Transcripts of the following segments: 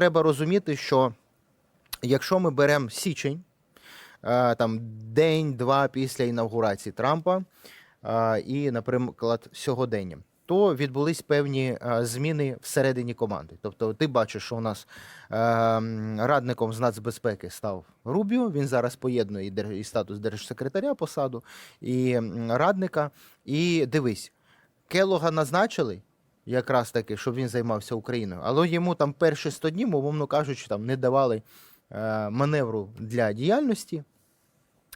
треба розуміти, що якщо ми беремо січень, е, там день-два після інавгурації Трампа е, і, наприклад, сьогодення, то відбулись певні е, зміни всередині команди. Тобто, ти бачиш, що у нас радником з нацбезпеки став Рубіо. Він зараз поєднує і, статус держсекретаря посаду, і радника. І дивись, Келога назначили. Якраз таки, щоб він займався Україною, але йому там перші 100 днів, умовно кажучи, там не давали е, маневру для діяльності.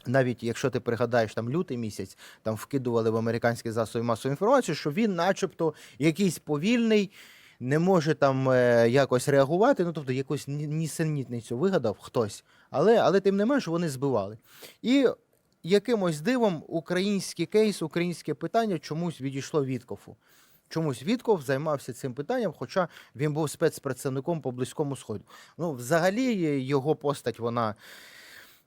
Навіть якщо ти пригадаєш там лютий місяць, там вкидували в американські засоби масової інформації, що він, начебто, якийсь повільний, не може там е, якось реагувати. Ну тобто якусь нісенітницю вигадав хтось, але, але тим не менш вони збивали. І якимось дивом український кейс, українське питання чомусь відійшло Віткофу. Чомусь Вітков займався цим питанням, хоча він був спецпредставником по близькому сходу. Ну, взагалі, його постать вона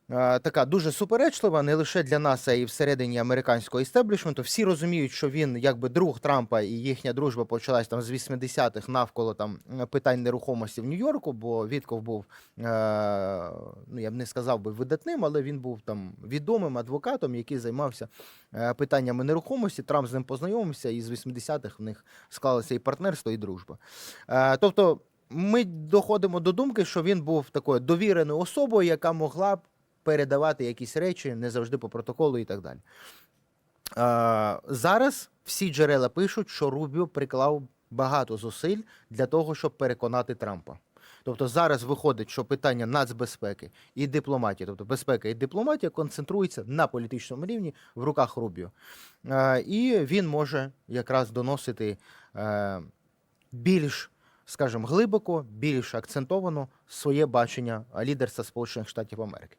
така дуже суперечлива, не лише для нас, а й всередині американського істеблішменту. Всі розуміють, що він якби друг Трампа, і їхня дружба почалась там з 80-х навколо там питань нерухомості в Нью-Йорку, бо Вітков був, е, ну я б не сказав би видатним, але він був там відомим адвокатом, який займався е, питаннями нерухомості. Трамп з ним познайомився, і з 80-х в них склалося і партнерство, і дружба. Е, тобто. Ми доходимо до думки, що він був такою довіреною особою, яка могла б передавати якісь речі не завжди по протоколу і так далі. Зараз всі джерела пишуть, що Рубіо приклав багато зусиль для того, щоб переконати Трампа. Тобто зараз виходить, що питання нацбезпеки і дипломатії, тобто безпека і дипломатія, концентрується на політичному рівні в руках Рубіо. І він може якраз доносити е, більш, скажімо, глибоко, більш акцентовано своє бачення лідерства Сполучених Штатів Америки.